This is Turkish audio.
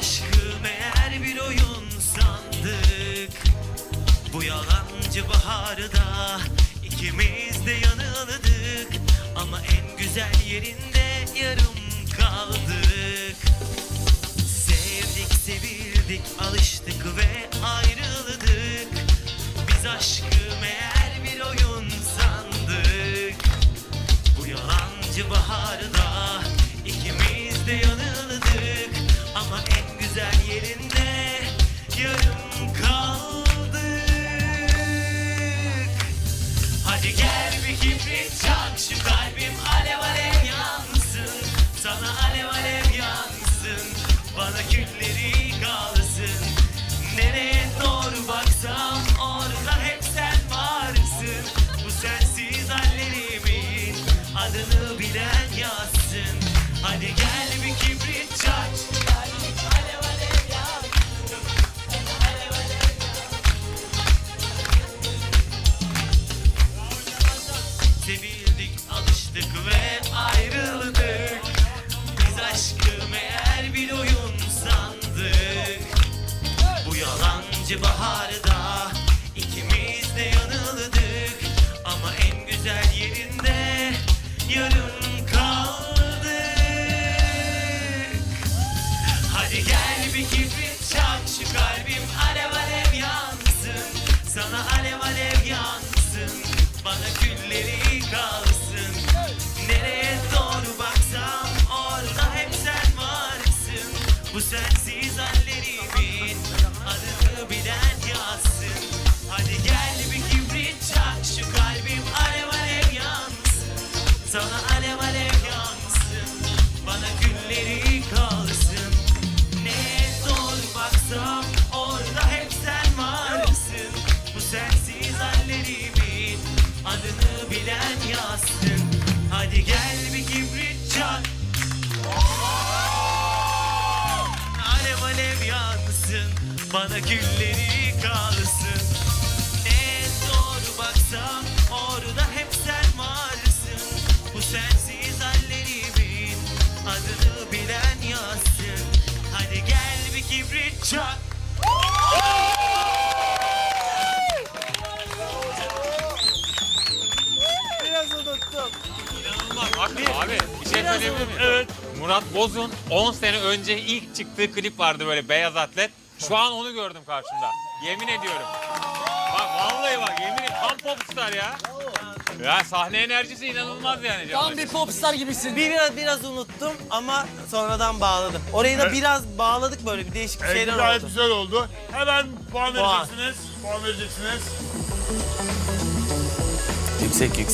aşkı meğer bir oyun sandık Bu yalancı baharda ikimiz de yanıldık. Ama en güzel yerinde yarım adını bilen yazsın. Hadi gel bir kibrit alev Sevildik, alıştık ve ayrıldık. Biz aşkı meğer bir oyun sandık. Bu yalancı baharda yarım kaldık Hadi gel bir kibrit çak şu kalbim alev alev yansın. Sana alev alev yansın Bana külleri kalsın. Nereye doğru baksam orada hep sen varsın. Bu sensiz hallerimin Neye doğru baksam orada hep sen varsın. Bu sensiz hallerimin adını bilen yazsın. Hadi gel bir kibrit çak Alev alev yansın Bana külleri kalsın. Neye doğru baksam kibrit çak İnanılmaz. Hakikaten abi bir şey söyleyebilir miyim? Evet. Murat Boz'un 10 sene önce ilk çıktığı klip vardı böyle beyaz atlet. Şu an onu gördüm karşımda. Yemin ediyorum. Bak vallahi bak yemin ediyorum tam popstar ya. Ya sahne enerjisi inanılmaz yani. Tam bir popstar gibisin. Biraz biraz unuttum ama sonradan bağladım. Orayı da biraz bağladık böyle bir değişik Evet, şeyler gayet oldu. güzel oldu. Hemen puan Puan. vereceksiniz. Puan vereceksiniz. Yüksek yüksek.